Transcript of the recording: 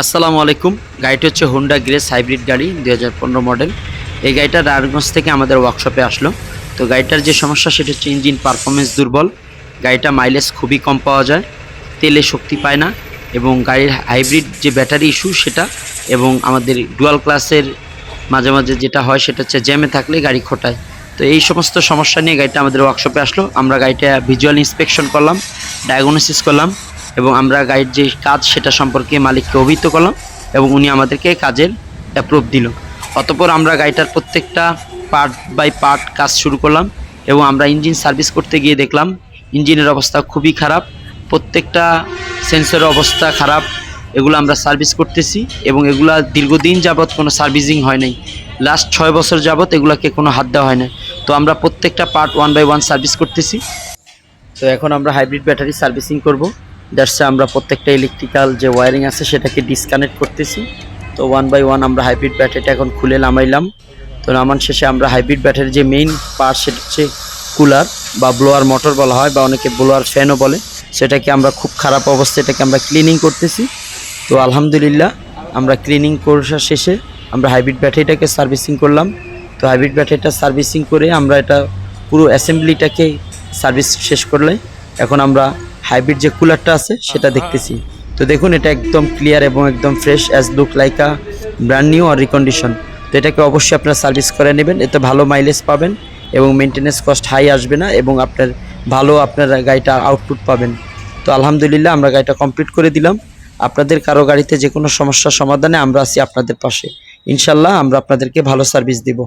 আসসালামু আলাইকুম। গাড়িটি হচ্ছে হোন্ডা গ্রেস হাইব্রিড গাড়ি, দুই হাজার পনেরো মডেল। এই গাড়িটা রায়গঞ্জ থেকে আমাদের ওয়ার্কশপে আসলো। তো গাড়িটার যে সমস্যা, সেটা হচ্ছে ইঞ্জিন পারফরমেন্স দুর্বল। গাড়িটা মাইলেজ খুবই কম পাওয়া যায়, তেলে শক্তি পায় না এবং গাড়ির হাইব্রিড যে ব্যাটারি ইস্যু সেটা এবং আমাদের ডুয়াল ক্লাসের মাঝে মাঝে যেটা হয়, সেটা হচ্ছে জ্যামে থাকলে গাড়ি খোটায়। তো এই সমস্ত সমস্যা নিয়ে গাড়িটা আমাদের ওয়ার্কশপে আসলো। আমরা গাড়িটা ভিজুয়াল ইন্সপেকশন করলাম ডায়াগনোসিস করলাম। এবং আমরা গাড়ির যে কাজ সেটা সম্পর্কে মালিককে অভিহিত করলাম এবং উনি আমাদেরকে কাজের অ্যাপ্রুভ দিল। অতপর আমরা গাড়িটার প্রত্যেকটা পার্ট বাই পার্ট কাজ শুরু করলাম এবং আমরা ইঞ্জিন সার্ভিস করতে গিয়ে দেখলাম ইঞ্জিনের অবস্থা খুবই খারাপ, প্রত্যেকটা সেন্সরের অবস্থা খারাপ, এগুলো আমরা সার্ভিস করতেছি এবং এগুলা দীর্ঘদিন যাবৎ কোনো সার্ভিসিং হয় নাই। লাস্ট ছয় বছর যাবৎ এগুলাকে কোনো হাত দেওয়া হয় না তো আমরা প্রত্যেকটা part one by one service করতেছি। তো এখন আমরা হাইব্রিড ব্যাটারি সার্ভিসিং করব। দ্যাটসে আমরা প্রত্যেকটা ইলেকট্রিক্যাল যে ওয়ারিং আছে সেটাকে ডিসকানেক্ট করতেছি। তো ওয়ান বাই ওয়ান আমরা হাইব্রিড ব্যাটারিটা এখন খুলে নামাইলাম। তো নামান শেষে আমরা হাইব্রিড ব্যাটারির যে মেইন পার্ট সেটা হচ্ছে কুলার বা ব্লোয়ার মোটর বলা হয় বা অনেকে ব্লোয়ার ফ্যানও বলে। সেটাকে আমরা খুব খারাপ অবস্থায় এটাকে আমরা ক্লিনিং করতেছি। তো আলহামদুলিল্লাহ আমরা ক্লিনিং করার শেষে আমরা হাইব্রিড ব্যাটারিটাকে সার্ভিসিং করলাম। তো হাইব্রিড ব্যাটারিটা সার্ভিসিং করে আমরা এটা পুরো অ্যাসেম্বলিটাকে সার্ভিস শেষ করলে এখন আমরা হাইব্রিড যে কুলারটা আছে সেটা দেখতেছি। তো দেখুন এটা একদম ক্লিয়ার এবং একদম fresh as look like a brand new R recondition তো এটাকে অবশ্যই আপনারা সার্ভিস করে নেবেন। এতে ভালো মাইলেজ পাবেন এবং মেনটেন্যান্স কস্ট হাই আসবে না এবং আপনার ভালো আপনার গাড়িটা আউটপুট পাবেন। তো আলহামদুলিল্লাহ আমরা গাড়িটা কমপ্লিট করে দিলাম। আপনাদের কারও গাড়িতে যে কোনো সমস্যার সমাধানে আমরা আছি আপনাদের পাশে। ইনশাল্লাহ আমরা আপনাদেরকে ভালো সার্ভিস দিব।